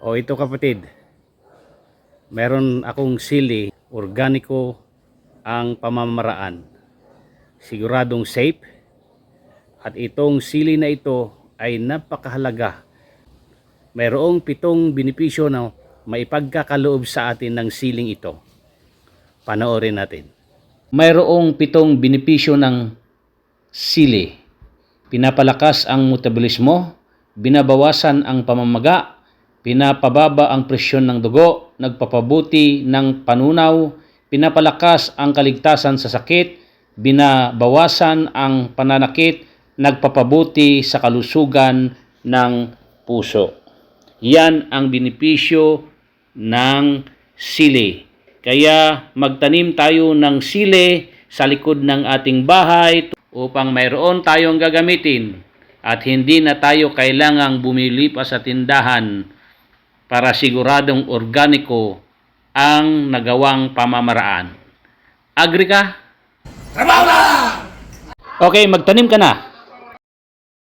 O ito kapatid, meron akong sili, organiko ang pamamaraan. Siguradong safe. At itong sili na ito ay napakahalaga. Mayroong pitong benepisyo na maipagkakaloob sa atin ng siling ito. Panoorin natin. Mayroong pitong benepisyo ng sili. Pinapalakas ang metabolismo, binabawasan ang pamamaga, pinapababa ang presyon ng dugo, nagpapabuti ng panunaw, pinapalakas ang kaligtasan sa sakit, binabawasan ang pananakit, nagpapabuti sa kalusugan ng puso. Yan ang benepisyo ng sili. Kaya magtanim tayo ng sili sa likod ng ating bahay upang mayroon tayong gagamitin at hindi na tayo kailangang bumili pa sa tindahan para siguradong organiko ang nagawang pamamaraan. Agri ka? Okay, magtanim ka na.